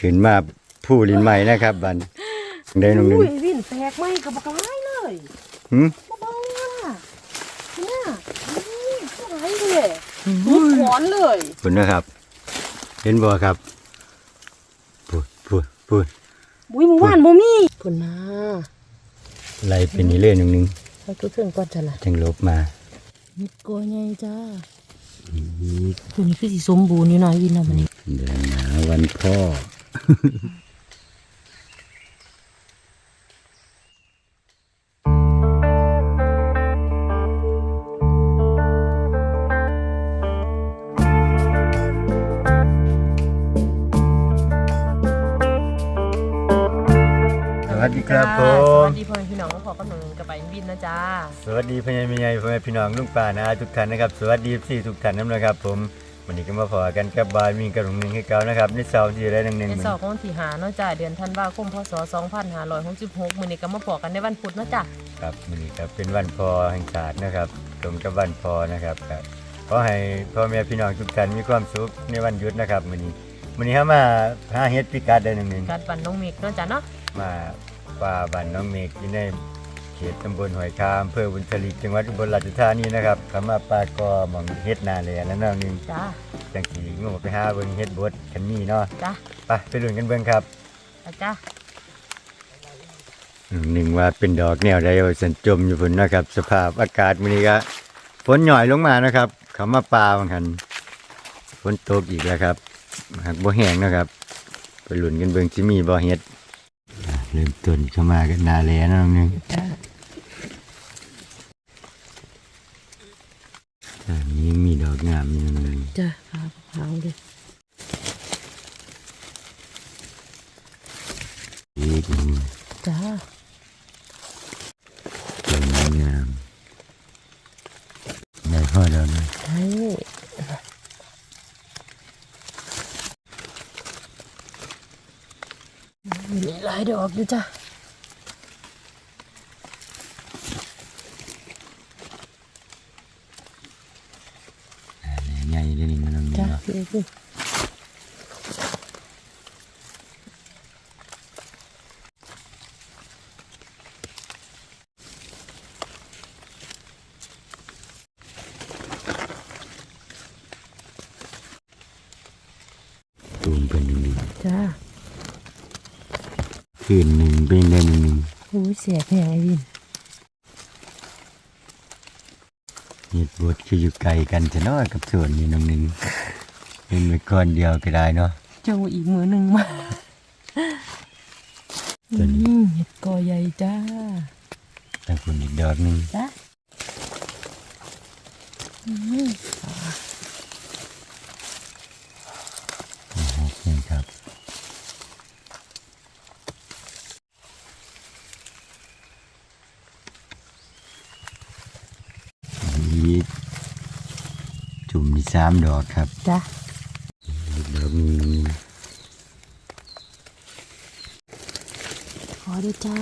ขึ้นมาผู้ลินใหม่นะครับบันได้น้องหนึงอุ้ยวินแตกไหมกับบักร้ายเลยหืมมาเบ้าอะเนี่ยอุ้ยบักร้ายเลยมุดหวอนเลยพูดนะครับ เห็นบ่ครับพูดพูดพูดบุ้ยหมู่บ้านบ่มีพุ่นนะไล่เป็นนี่เล่นงหนึงเอาตัวเทิงก่อนจ้ะล่ะจังลบมาเม็ดโกยใหญ่จ้าตัวนี้คือสิสมบูรณ์อยู่หน่อยวินเอามานี่เดือนหนาวันพ่อ สวัสดีครับผสม วัสดีพ่อแม่พี่น้องขอกำลังกับไปวินนะจ้าสวัสดีพี่ใหญ่พี่ใหญ่พ่อแม่พี่น้องลุงป่านะทุกท่านนะครับ สวัสดีพี่ทุกท่านนะครับผม วันนี้ก็มาพอกันกับบายมีกระหนุ่งหนึ่งให้เก่านะครับในเสาร์ที่ได้หนึ่งหนึ่งในมื้อสอบของที่หาเนาะจ้าเดือนธันวาคมพศ2566มื้อนี้ก็มาพอกันในวันพุธเนาะจ้าครับวันนี้ครับเป็นวันพอแห่งชาตินะครับตรงกับวันพอนะครับครับขอให้พ่อแม่พี่น้องทุกท่านมีความสุขในวันหยุดนะครับวันนี้วันนี้เขามาหาเฮ็ดพิกัดได้หนึ่งหนึ่งการปั่นน้องมิกเนาะจ้าเนาะมาป่าบ้านน้องเมฆอยู่ใน เขตตำบลหอยคามอำเภอบุญทลีจังหวัดอุบลราชธานีนะครับเขามาป่ากอหมองเฮ็ดนาเลยแล้วน้องหนึงจ้าจังสีงมไปหาเบิ่งเฮ็ดบดคันนี้เนาะจ้าไปไปลุ้นกันเบิ่งครับจ้าหนึ่งว่าเป็นดอกแนวใดว่าสันจมอยู่พุ่นนะครับ สภาพอากาศมื้อนี้ก็ฝนหน่อยลงมานะครับเขามาป่าบางคันฝนตกอีกแล้วครับหากบ่แห้งนะครับ ไปลุ้นกันเบิ่งสิมีบ่เฮ็ดอะเริ่มต้นเข้ามากันนาแลเนาะน้องหนึง จ้าอันนี้ยังมีดอกงามอยู่น้องหนึงจ้าขาวขาวเลยอีกหนึ่งจ้าดอกงามได้พอแล้วนะใช่มีหลายดอกอยู่จ้า ใหญ่เลยนี่มัน น้องหนึงจ้าเนาะพี่พี่ตูมเป็นหนึ่งหนึ่งจ้าคืนหนึ่งเป็นได้หนึ่งหนึ่งอุ้ยเสียแพงไอ้วินเห็ดบดคืออยู่ไกลกันจะน้อยกับส่วนนี้น้องหนึ่ง เป็นไปก้อนเดียวก็ได้เนาะเจ้าอีกมือหนึ่งมาตัวนี้อืมเห็ดกอใหญ่จ้าแต่คนอีกดอกหนึ่งจ้าอืมนี่ครับอีกจุ่มที่สามดอกครับ จ้า อีกดอกหนึ่ง ขอด้วยจ้า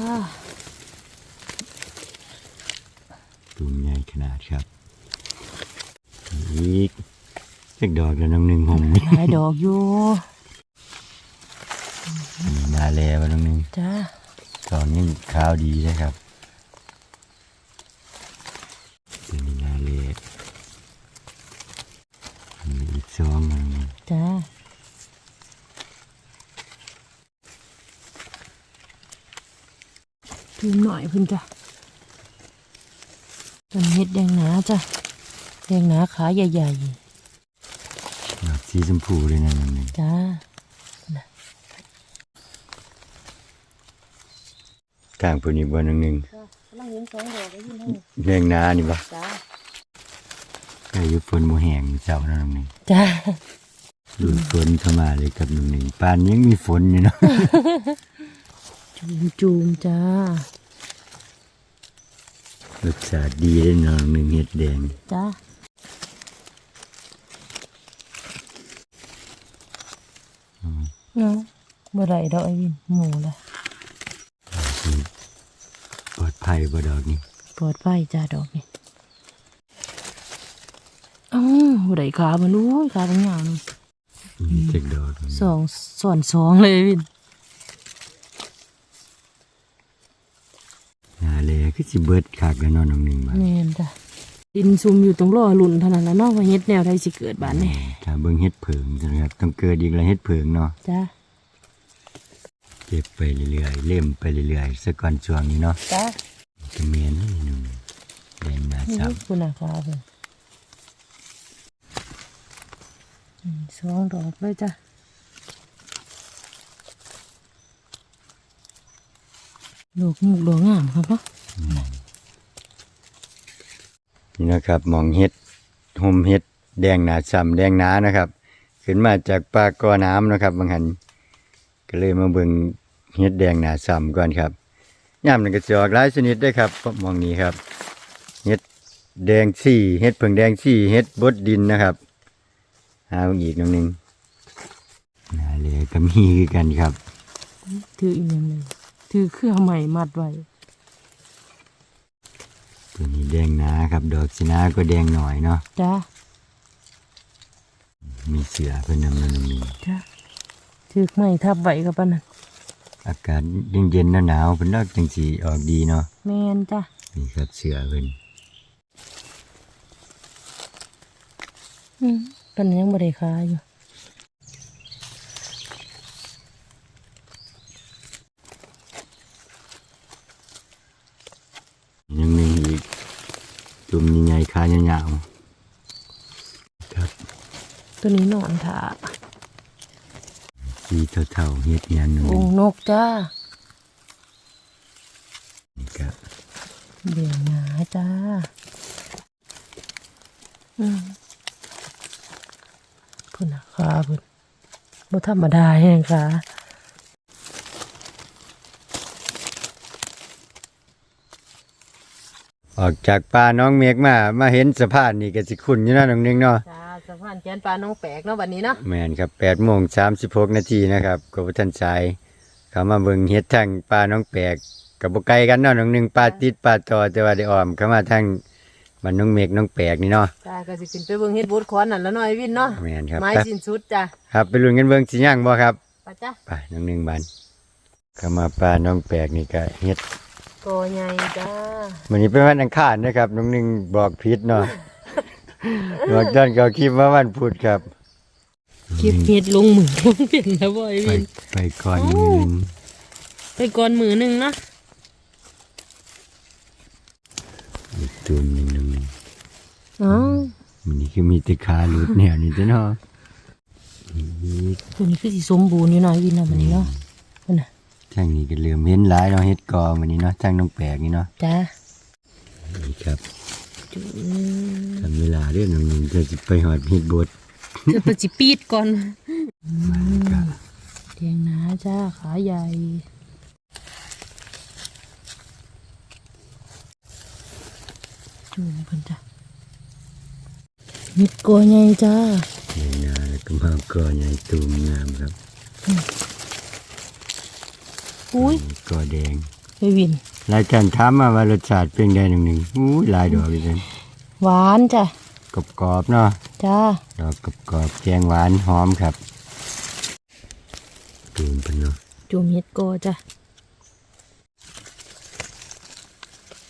ตุ่มใหญ่ขนาดครับ อีกเล็กดอกแล้วน้องหนึ่งหงนี่หลายดอกอยู่นาแลวน้องหนึ่งจ้าตอนนี้ขาวดีนะครับเป็นนาเลดมีอีกสองน้องหนึ่ง จ้า ดูหน่อยเพุ่นจ้ะต้นเห็ดแดงหนาจ้ะแดงหนาขาใหญ่ดอกสีชมพูเลยนะน้องหนึ่งๆจ้าทางปุ่นอีกบนน้องหนึ่งกำลังเห็นสองดอกได้ยินให้เรื่องนานี่ปะจ้าก็อยุฝนโมแหงเจ้านะน้องหนึ่งจ้าดูดฝนเข้ามาเลยครับน้องหนึ่งปานยังมีฝนอยู่เนาะจูมจูมจ้า รสชาติดีเลยน้องหนึ่งเห็ดแดง จ้าเนาะเมื่อไหรดอกไอ้วินหมูละปลอดภัยบ่ดอกนี่ปลอดภัยจ้าดอกนี่อ้าวเมื่อไหรขามันรู้ยขาเป็นยาวนี่มีเจ็กดอกสองส่วนสองเลยวิน นาเลย คือสิเบิดขากกันนอนน้องหนึ่งบาทแม่นจ้ะดินซุ่มอยู่ตรงรอหลุนเท่านั้นแล้วเนาะว่าเฮ็ดแนวใดสิเกิดบานนี่ถ้าเบิ่งเฮ็ดเผิงนะครับต้องเกิดอีกแล้วเฮ็ดเผิงเนาะจ้าเก็บไปเรื่อยๆเล่มไปเรื่อยๆสักก่อนช่วงนี้เนาะจ้าจะเมียนนี่หนุ่มแดงหนานี่ซ้คุณอาคาเพิ่นอืมสองดอกเลยจ้ะดอกมุกดอกงามครับเนาะำ นี่นะครับมองเฮ็ดหมเฮ็ด แดงหนาซ้ำแดงหนานะครับ ขึ้นมาจากปากกอน้ำนะครับบางหันก็เลยมาเบิ่งเฮ็ดแดงหนาซ้ำก่อนครับย่ามนั่นก็จะออกหลายชนิดได้ครับมองนี้ครับเฮ็ดแดงสี่เฮ็ดเพิ่งแดงสี่เฮ็ดบดดินนะครับหาอีกหนงหนึงนาเลยก็มีกันครับ ถืออีกอย่างหนึ่งถือเครื่องใหม่มัดไว้ ตัวนี้แดงหนาครับ ดอกสินาก็แดงหน่อยเนาะจ้ามีเสือเพิ่นนำมาตรงนี้จ้าถือใหม่ทับไว้กับปานนั้นอากาศเย็นๆหนาวๆเพิ่นดอกจังสีออกดีเนาะแม่นจ้ะนี่ครับเสือเพิ่นอืมปานนั้นยังบ่ได้ขายอยู่ ยังมีอีกจุ่มใหญ่ๆขายาวๆครับตัวนี้นอนถาสีเท่าๆเฮ็ดเนี่ยหนึงองค์นกจ้านี่ครับเบี่ยงหนาจ้า อืมพุ่นนะขาพุ่นบ่ธรรมดาแฮงค่ะ ออกจากป่าน้องเมฆมา มาเห็นสะพานนี่ก็สิคุ้นอยู่เนาะน้องหนึงเนาะจ้าสะพานแกนปลาน้องแปลกเนาะวันนี้เนาะแม่นครับ8โมง36นาทีนะครับกบทันสายเขามาเบิ่งเฮ็ดทางป่าน้องแปลกกับบ่ไกลกันเนาะน้องหนึงป่าติดป่าต่อแต่ว่าได้อ้อมเข้ามาทางบ้านน้องเมฆน้องแปลกนี่เนาะจ้าก็สิขึ้นไปเบิ่งเฮ็ดบุดคอนนั่นแล้วเนาะไอ้วินเนาะแม่นครับไม้ไปสิ้นสุดจ้าครับไปลุ้นกันเบิ่งสิย่างบ่ครับไปจ้าไปน้องหนึงบานเข้ามาป่าน้องแปลกนี่ก็เฮ็ด โกใหญ่จ้าวันนี้เป็นวันอังคารนะครับน้องหนึงบอกผิดเนาะ บอกตอนเขาคลิปว่าวันพุธครับ คลิปเฮ็ดลงมือลงเปลี่ยนแล้วบ่ไอ้ไปวิน ไปก่อนมือหนึ่งไปก่อนมือหนึงเนาะอีกตัวหนึ่งน้องหนึงอ๋อมันนี่คือมีแตะขาหลุดแนวนี่จ้ะเนาะอีกตัวนี้คือสิสมบูรณ์อยู่เนาะไอ้วินเนาะวันนี้เนาะพุ่นน่ะ ทางนี้ก็เริ่มเห็นหลายเนาะเฮ็ดกอวันนี้เนาะทางน้องแปลกนี่เนาะจ้านี่ครับจุทำเวลาเรื่องน้องหนึงจะสิไปหอดเฮ็ดบดจะไปจิปีดก่อนมาแล้วก็เตียงหนาจ้าขาใหญ่จูงเพิ่นจ้ะมิดกัวใหญ่จ้าเห็นหน้าแล้วก็มากอใหญ่ตูมงามครับ อุ้ยนี่กอแดงไปวินรายการถามมาว่ารสชาติเป็นไงน้องหนึงอู้ยหลายดอกเลยหวานจ้ะกรอบๆเนาะจ้าดอกกรอบๆแกงหวานหอมครับตูมเป็นเนาะจูงเฮ็ดกัวจ้ะ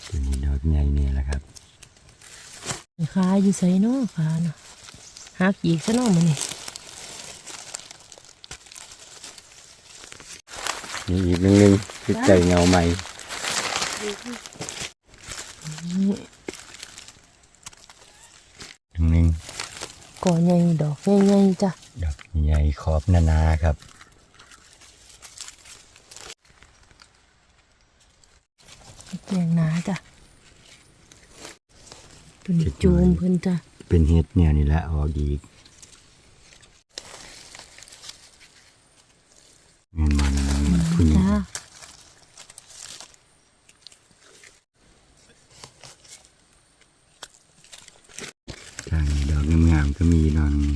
ตัวนี้ดอกใหญ่เนี่ยแหละครับขาอยู่ใส่เนาะขาเนาะหักอีกซะเนาะมื้อนี้ นี่อีกหนึ่งหนึ่งคือใจเงาใหม่หนึ่งหนึ่งกัวใหญ่ดอกใหญ่ๆจ้ะดอกใหญ่ขอบนานาครับเตียงหนาจ้ะตัวนี้จูมเพิ่นจ้ะเป็นเห็ดเนี่ยนี่แหละออกอีกเงินมันนะคุณ จ้า ทางนี้ดอกงามๆก็มีดอกหนึ่ง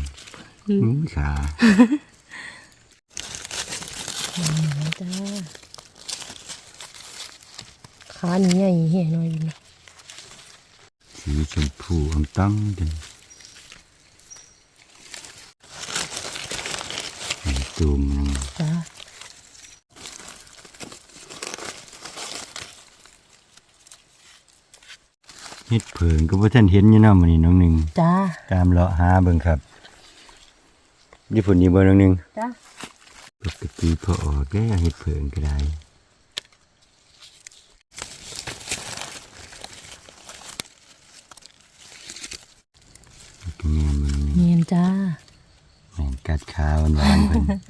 อู้ขา จ้าขานี่ใหญ่แห่หน่อยอยู่นะ สีชม พูอ่องต้องจังซูมหนึ่งจ้าเฮ็ดเผิงก็บ่ท่านเห็นอยู่เนาะมื้อนี้น้องหนึ่งจ้าตามเลาะหาเบิ่งครับญี่ปุ่นนี่เบิ่งน้องหนึ่งจ้าปกติพอออกแล้วเฮ็ดเผิงก็ได้ก็แม่นมื้อนี้ เนียนจ้า แม่นกัดขา หวานๆเ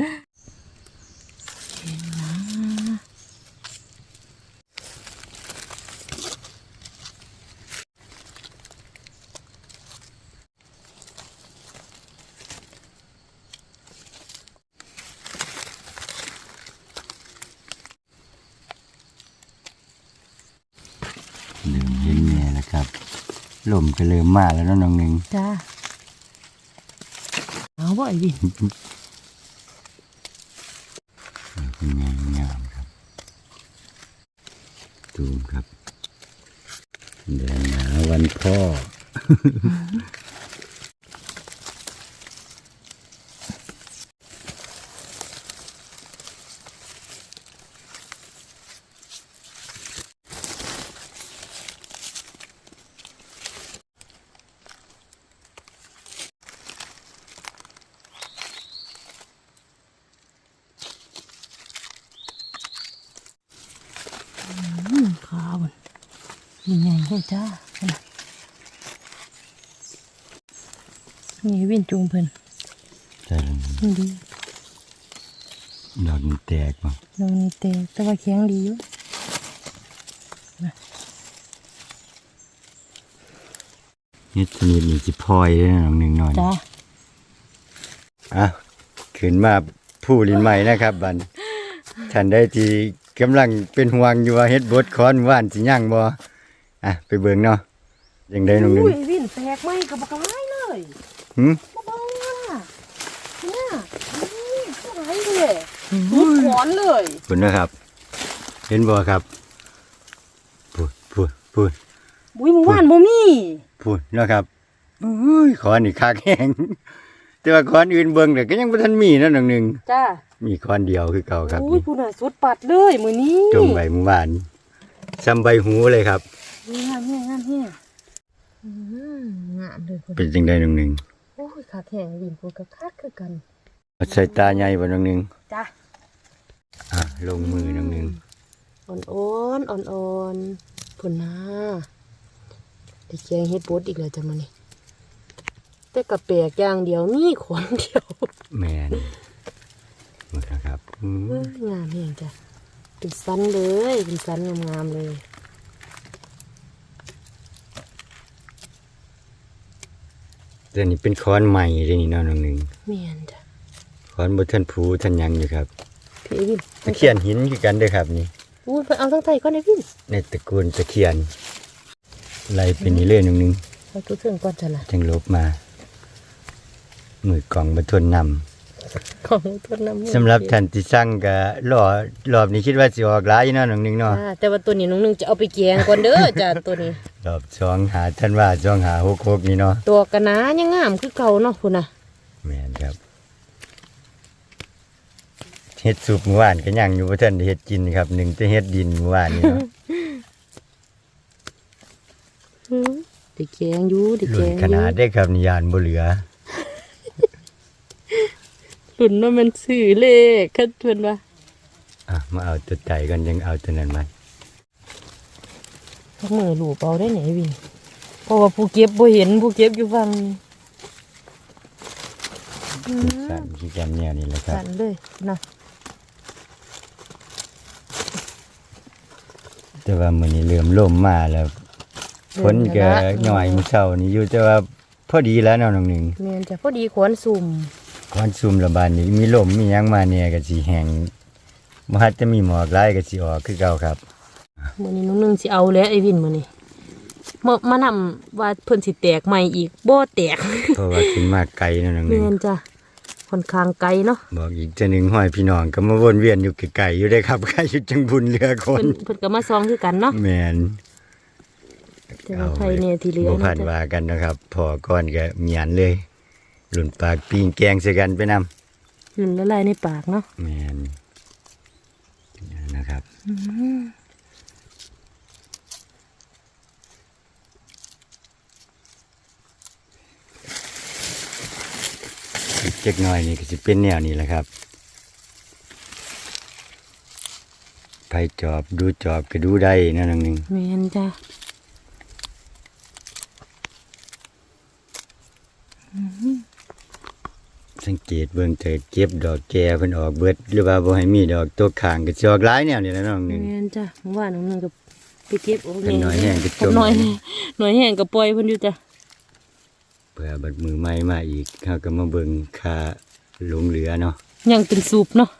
พิ่นเริ่มเห็นแม่แล้วครับลมก็เริ่มมาแล้วเนาะน้องหนึ่งจ้าเอาบ่ไอ้วิน เป็นไงงามครับตูมครับแดงหนาวันพ่อ อืม ขาวมันมีไงให้จ้า นี่วินจูงเพิ่นใช่แล้วมันดีดอกมันแตกมาโดนเตะแต่ว่าแข็งดีอยู่เฮ็ดชนิดนี้สิพลอยเลยนะน้องหนึ่งหน่อยจ้าอะขึ้นมาผู้ลินใหม่นะครับบันท่านได้ที่กำลังเป็นห่วงอยู่ว่าเฮ็ดบดคอนว่านสิย่างบ่อะไปเบิ่งเนาะยังได้น้องหนึ่งอุ้ยวินแตกไหมกับบักร้ายเลย หืมมาเบังอะเนี่ยนี่บักร้ายเลยมุดขอนเลยคุณนะครับ เห็นบ่ครับพูดพูดพูดบุ้ยหมู่บ้านบ่มีพูดนะครับอุ้ยขอนนี่คักแห้งแต่ว่าขอนอื่นเบิ่งแต่ก็ยังบ่ทันมีนะน้องหนึ่งจ้ามีขอนเดียวคือเก่าครับอุ้ยผู้น่ะสุดปัดเลยมื้อนี้จมใบหมู่บ้านซ้ำใบหูเลยครับนี่งามเฮียงามเฮียอืมงามเลยพุ่นเป็นจังไดน้องหนึ่งโอ้ ยขาแข็งวินพูดกับคักคือกันเอาใส่ตาใหญ่บ่น้องหนึ่งจ้าอะลงมือน้องหนึ่งอ่อนอ่อนอ่อนอ่อนๆพุ่นนะได้แกงเฮ็ดบดอีกแล้วจ้ะมื้อนี้แต่กระแปลกอย่างเดียวมีขอนเดียวแม่นหมดแล้วครับอืมเอ้ยงามแฮงจ้ะเป็นสันเลยเป็นสันงามๆเลย เดี๋ยวนี้เป็นขอนใหม่เดี๋ยวนี้เนาะน้องหนึ่งแม่นจ้ะขอนบ่ทันผูทันหยังอยู่ครับพี่วินตะเคียนหินคือกันเด้อครับนี่อู้ยเพิ่นเอาทั้งไตก่อนเด้อวินในตระกูลตะเคียนไล่เป็นนี่เลยน้องหนึ่งเอาทุกเรื่องก่อนจ้ะล่ะจังลบมามือกล่องบรรทนนของทนน้ำมือำสำหรับท่านที่สั่งก็รอรอบนี้คิดว่าสิออกหลายอยู่เนาะน้องหนึงเนาะจ้าแต่ว่าตัวนี้น้องหนึงจะเอาไปแกงก่อนเด้อจ้ะตัวนี้ รอบสองหาท่านว่าสองหาหกหกนี่เนาะตัวกะนายังงามคือเก่าเนาะพุ่นน่ะแม่นครับเฮ็ดซุปเมื่อวานก็ยังอยู่บ่ทันได้เฮ็ดกินครับหนึ่งแต่เฮ็ดดินเมื่อวานนี่เนาะอืมได้แกงอยู่ได้แกรุ่นงอขนาดยู่ได้ครับนิยานบ่เหลือรุ่นว่ามันสื่อเลขคันเพิ่นว่าอะมาเอาตัวไตก่อนยังเอาตัวนั้นมา พักมือลูบเอาได้ไหนวินเพราะว่าผู้เก็บบ่เห็นผู้เก็บอยู่ฟังอืมสั่นคือกันเนี่ยนี่แหละครับสั่นเลยนะแต่ว่ามื้อนี้เริ่มล่มมาแล้วฝนก็ย่อยมื้อเช้านี่อยู่แต่ว่าพอดีแล้วเนาะน้องหนึงแม่นจ้ะพอดีขวนสุ่มก่อนซุ่มระบาดนี่มีลมมีหยังมาเนี่ยก็สิแห้งบ่ฮัดจะมีหมอกหลายก็สิออกคือเก่าครับ มื้อนี้น้องหนึงสิเอาแล้วไอ้วินมื้อนี้มามานำว่าเพิ่นสิแตกใหม่อีกบ่แตกเพราะว่าขึ้นมาไกลเนาะน้องหนึแม่งนจ้ะค่อนข้างไกลเนาะบอกอีกเจะหนึ่งห้อยพี่น้องก็มาวนเวียนอยู่ไกลๆอยู่ได้ครับใครอยู่จังบุญเรือคเพิ่นนเพิ่นก็มาซองคือกันเนาะแมนแต่ว่าใครเนี่ยที่เหลือบ่นะผ่านจ๊ะว่ากันนะครับ พอก่อนก็เมียนเลย หลุนปากปิงแกงใส่กันไปนหลุนละลายในปากเนาะแมนนะครับ อืม อีก เจ็กหน่อยนี่ก็จะเป็นแนวนี้แหละครับไปจอบดูจอบก็ดูได้นั่นองหนึ่งแมนจ้ะสังเกตเบิ่งเถิดเก็บดอกแก่เพิ่นออกเบิด หรือว่าบ่ให้มีดอกตัวข้างก็สิออกหลายแนวนี่แหละน้องหนึ่งแมนจ้ะเมื่อวานน้องนึงก็ไปเก็บโอ้เป็นหน่อยแห้งก็จมหน่อยแห้งหน่อยแห้งก็ปล่อยเพิ่นอยู่จ้ะ เพื่อบัดมือใหม่มาอีกเขาก็มาเบิ่งค่าหลงเหลือเนาะยังเป็นสูบเนาะ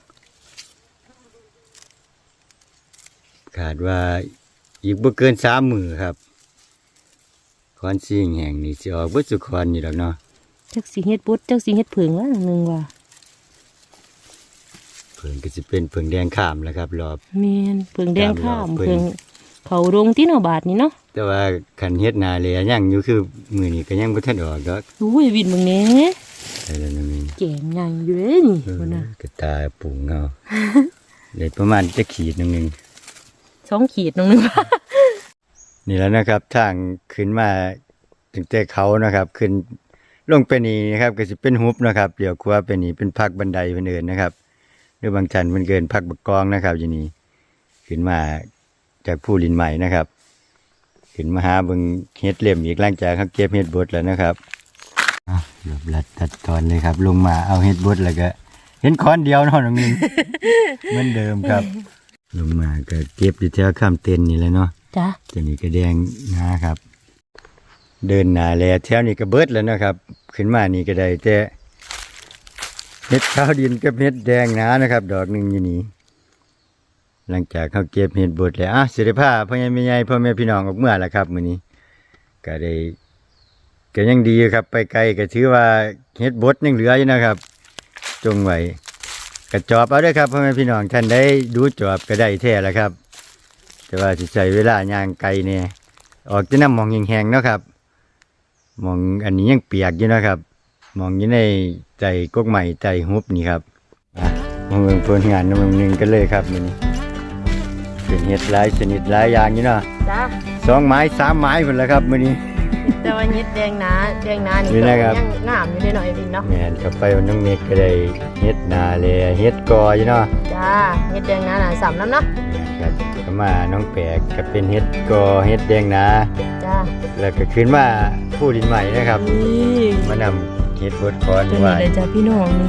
ขาดว่าอีกบ่เกิน3มื้อครับคอนซิ่งแห่งนี่สิออกเบิดสุคอนอยู่ดอกเนาะจักสิเฮ็ดบดจักสิเฮ็ดผึ่งว่าน้องนึงว่าเพิ่นก็สิเป็นเพิ่งแดงข้ามแล้วครับรอบ แมนผึ่งแดงข้ามตามรอบเพิ่นผึ่งเขาโรงที่เนาะบาทนี่เนาะ แต่ว่าคันเฮ็ดนาแลยังอยู่คือมื้อนี้ก็ยังบ่ทันออกดอกอุ้ยวินมึงแหน่แต่ละนึงแก่งใหญ่อยู่เลยนี่เออคนน่ะก็ตาปุงเอาได้ประมาณจะขีดหนึงหนึงสองขีดน้องนึงว่านี่แล้วนะครับ ทางขึ้นมาถึงแต่เขานะครับ ขึ้นลงไปนี่นะครับ ก็สิเป็นหุบนะครับเดี๋ยวครัวไปนี่เป็นพักบันไดเพิ่นเอิ้นนะครับ หรือบางท่านเพิ่นเกินพักบักกองนะครับอยู่นี่ขึ้นมาจากผู้ลินใหม่นะครับ ขึ้นมาหาเบิ่งเฮ็ดเล่มอีกหลังจากเขาเก็บเฮ็ดบดแล้วนะครับอะเดี๋ยวรัดตัดตอนเลยครับ ลงมาเอาเฮ็ดบดแล้วก็ เห็นค้อนเดียวเนาะน้องนึงเหมือนเดิมครับ ลงมาก็เก็บอยู่แถวข้ามเต็นท์นี่แหละเนาะจ้ะตัวนี้ก็แดงนะครับ เดินหนาแลแถวนี้ก็เบิดแล้วนะครับ ขึ้นมานี่ก็ได้แต่เม็ดข้าวดินกับเม็ดแดงหนานะครับ ดอกหนึ่งอยู่นี่ หลังจากเขาเก็บเห็ดบดแล้วอะสิริภาพ่อใหญ่แม่ใหญ่พ่อแม่พี่น้องออกเมื่อแล้วครับมื้อนี้ ก็ได้ก็ยังดีครับ ไปไกลก็ถือว่าเห็ดบดยังเหลืออยู่นะครับ จงไว้กระจอบเอาด้วยครับพ่อแม่พี่น้องท่านได้ดูจอบก็ได้แท้แล้วครับ แต่ว่าสิใช้เวลาย่างไกลเนี่ยออกจะน้ำมองแห้งๆเนาะครับ มองอันนี้ยังเปียกอยู่นะครับ มองอยู่ในใจกกใหม่ใจฮุบนี่ครับอะมาเบิ่งผลงานน้ำมันหนึ่งกันเลยครับมื้อนี้ เป็นเห็ดหลายชนิดหลายอย่างอยู่เนาะจ้ะสองไม้สามไม้หมดแล้วครับมื้อนี้ แต่ว่าเฮ็ดแดงหนาแดงหนานี่นี่ก็นะครับยังงามอยู่ได้หน่อยวินเนาะแม่นเข้าไปมันน้องเมฆก็ได้เห็ดนาเลยเห็ดกออยู่เนาะจ้าเฮ็ดแดงหนาหนาสามน้ำเนาะครับก็มาน้องแปลกก็เป็นเห็ดกอเห็ดแดงนา จ้าแล้วก็ขึ้นมาผู้ดินใหม่นะครับ นี่มานำเฮ็ดบดคอนตัวนี้ไว้เลยจ้ะพี่น้องนี่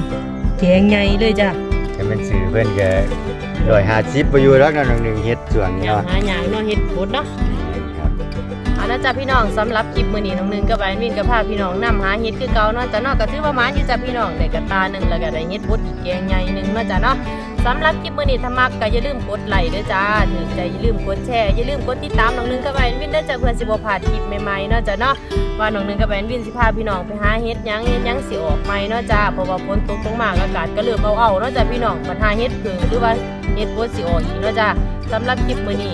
แกงใหญ่เลยจ้ะถ้ามันซื้อเพิ่นก็ ร้อยห้าสิบไปอยู่รักนั่นหนึ่งเฮ็ดส่วนนี้อย่างเนาะหาหยางเนาะเฮ็ดบดเนาะ เอาละจ้ะพี่น้องสำหรับคลิปมือนี้น้องนึงกับแอนวินกับพาพี่น้องนำหาเฮ็ดคือเก่าเนาะจ้ะเนาะก็ถือว่ามานอยู่จ้ะพี่น้องได้กระตาหนึ่งแล้วก็ได้เฮ็ดบดอีกแกงใหญ่หนึ่งเนาะจ้ะเนาะสำหรับคลิปมือนี้ถ้ามักก็อย่าลืมกดไลค์ด้อจ้าถึงใจอย่าลืมกดแชร์อย่าลืมกดติดตามน้องนึงกับแอนวินด้อจ้ะเพื่อนสิบ่พาคลิปใหม่ๆเนาะจ้ะเนาะว่าน้องนึงกับแอนวินสิพาพี่น้องไปหาเฮ็ดยังเฮ็ดยังสิออกใหม่เนาะจ้าเพราะว่าฝนตกลงมากอากาศก็เริ่มเอาๆเนาะจ้ะพี่น้องปัญหาเฮ็ดผึ่งหรือว่าเฮ็ดบดสิออกอีกเนาะจ้าสำหรับคลิปมือนี้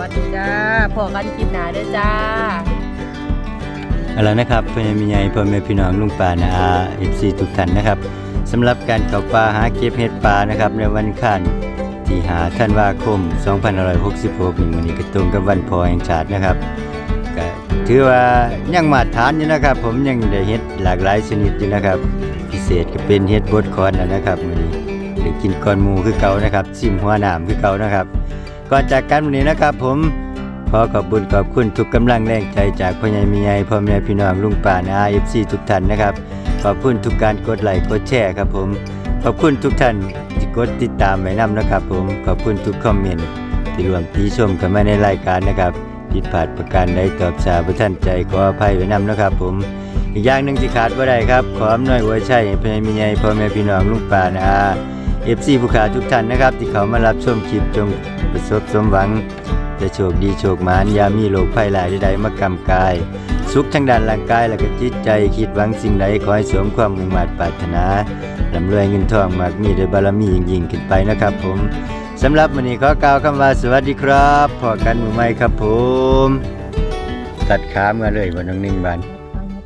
วัสดีจ้าพอกันคลิปหนาเด้อจ้าเอาละนะครับเพื่อนมีใหญ่พ่อแม่พี่น้องลุงป่านะอาเอฟซีทุกท่านนะครับสำหรับการเข้าป่าหาเก็บเห็ดป่านะครับในวันอังคารที่หาธันวาคม2566นี่มื้อนี้ก็ตรงกับวันพอแห่งชาตินะครับก็ถือว่ายังมาตรฐานอยู่นะครับ ผมยังได้เห็ดหลากหลายชนิดอยู่นะครับ พิเศษก็เป็นเห็ดบดคอนนะนะครับมื้อนี้ได้กินก้อนมูคือเก่านะครับชิมหัวหนามคือเก่านะครับ ก่อนจากกันวันนี้นะครับ ผมขอขอบคุญขอบคุณทุกกำลังแรงใจจากพ่อใหญ่มีใหญ่พ่อแม่พี่น้องลุงป่านาเอฟซีทุกท่านนะครับ ขอบคุณทุกการกดไลค์กดแชร์ครับผม ขอบคุณทุกท่านที่กดติดตามไว้นำนะครับ ผมขอบคุณทุกคอมเมนต์ที่รวมตีชมกันมาในรายการนะครับผิดพลาดประการใดตอบสาประท่านใจขออภัยไว้นำนะครับ ผม อีกอย่างหนึ่งที่ขาดว่าได้ครับ ขออำนวยอวยชัยให้พ่อใหญ่มีใหญ่พ่อแม่พี่น้องลุงป่านา เอฟซีผู้ขาทุกท่านนะครับ ที่เขามารับชมคลิปจงประสบสมหวัง จะโชคดีโชคหมานอยามีโรคภัยหลายใดๆมากำกาย สุขทางด้านร่างกายและก็จิตใจคิดหวังสิ่งใดขอให้สมความมุ่งมั่นปรารถนาลำรวยเงินทองมากมีด้วยบารมียิ่งยิ่งๆขึ้นไปนะครับ ผมสำหรับวันนี้ขอกล่าวคำว่าสวัสดีครับพอกันหมู่ใหม่ครับผม ตัดขาเมื่อเลยวันน้องนิ่งบาน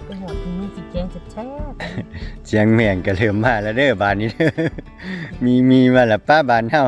ไปหอดตรงนี้สิแกงแช่สิเสียงแม่งก็เริ่มมาแล้วเด้อบานนี้ มีมีมาแล้วป้าบานเฮา